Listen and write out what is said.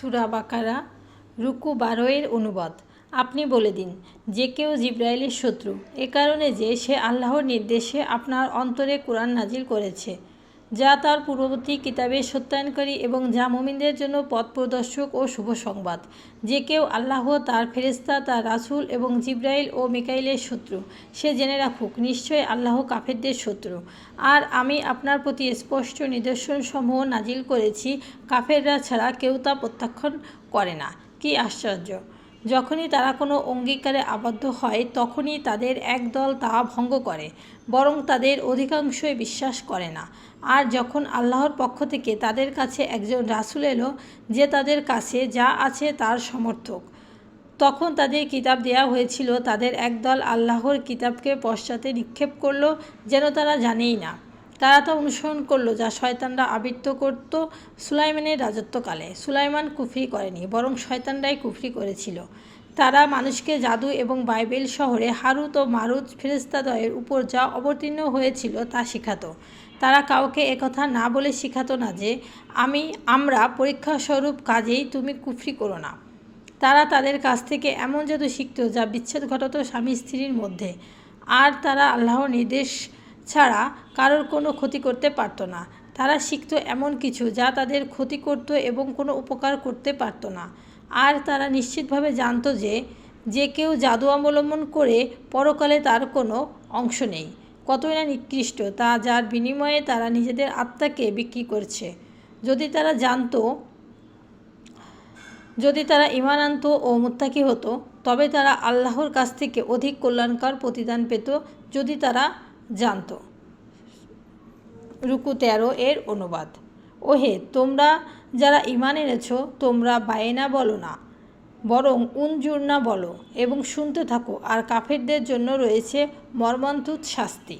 সুরা বাকারা, রুকু বারোয়ের অনুবাদ। আপনি বলে দিন, যে কেউ জিব্রাইলের শত্রু। এ কারণে যে সে আল্লাহর নির্দেশে আপনার অন্তরে কোরআন নাজিল করেছে। যা তার পূর্ববর্তী কিতাবে সত্যায়নকারী এবং যা মুমিনদের জন্য পথ প্রদর্শক ও শুভ সংবাদ। যে কেউ আল্লাহ, তার ফেরেস্তা তার রাসূল এবং জিব্রাইল ও মিকাইলের শত্রু, সে জেনে রাখুক নিশ্চয় আল্লাহ কাফেরদের শত্রু। আর আমি আপনার প্রতি স্পষ্ট নিদর্শনসমূহ নাজিল করেছি, কাফেররা ছাড়া কেউ তা প্রত্যাখ্যান করে না। কি আশ্চর্য! যখনই তারা কোনো অঙ্গীকারে আবদ্ধ হয়, তখনই তাদের একদল তা ভঙ্গ করে, বরং তাদের অধিকাংশই বিশ্বাস করে না। আর যখন আল্লাহর পক্ষ থেকে তাদের কাছে একজন রাসূল এলো, যে তাদের কাছে যা আছে তার সমর্থক। তখন তাদের কিতাব দেয়া হয়েছিল, তাদের একদল আল্লাহর কিতাবকে পশ্চাতে নিক্ষেপ করল, যেন তারা জানেই না। তারা তা অনুসরণ করল যা শয়তানরা আবৃত্ত করত সুলাইমানের রাজত্বকালে। সুলাইমান কুফরি করেনি, বরং শয়তানরাই কুফরি করেছিল। তারা মানুষকে জাদু এবং বাইবেল শহরে হারুত ও মারুত ফেরেস্তাদয়ের উপর যা অবতীর্ণ হয়েছিল তা শেখাতো। তারা কাউকে একথা না বলে শেখাতো না যে, আমি, আমরা পরীক্ষাস্বরূপ কাজেই তুমি কুফরি করো না। তারা তাদের কাছ থেকে এমন জাদু শিখত যা বিচ্ছেদ ঘটাতো স্বামী স্ত্রীর মধ্যে। আর তারা আল্লাহর নির্দেশ ছাড়া কারোর কোনো ক্ষতি করতে পারতো না। তারা শিখত এমন কিছু যা তাদের ক্ষতি করত এবং কোনো উপকার করতে পারতো না। আর তারা নিশ্চিতভাবে জানতো যে যে কেউ জাদু অবলম্বন করে পরকালে তার কোনো অংশ নেই। কতই না নিকৃষ্ট তা যার বিনিময়ে তারা নিজেদের আত্মাকে বিক্রি করছে। যদি তারা জানতো, যদি তারা ইমান আনত ও মুত্তাকি হতো, তবে তারা আল্লাহর কাছ থেকে অধিক কল্যাণকর প্রতিদান পেত। যদি তারা জানতো। রুকু তেরো এর অনুবাদ। ওহে, তোমরা যারা ইমান এনেছ, তোমরা বায়না বলো না, বরং উনজুরনা বলো এবং শুনতে থাকো, আর কাফেরদের জন্য রয়েছে মর্মান্তুত শাস্তি।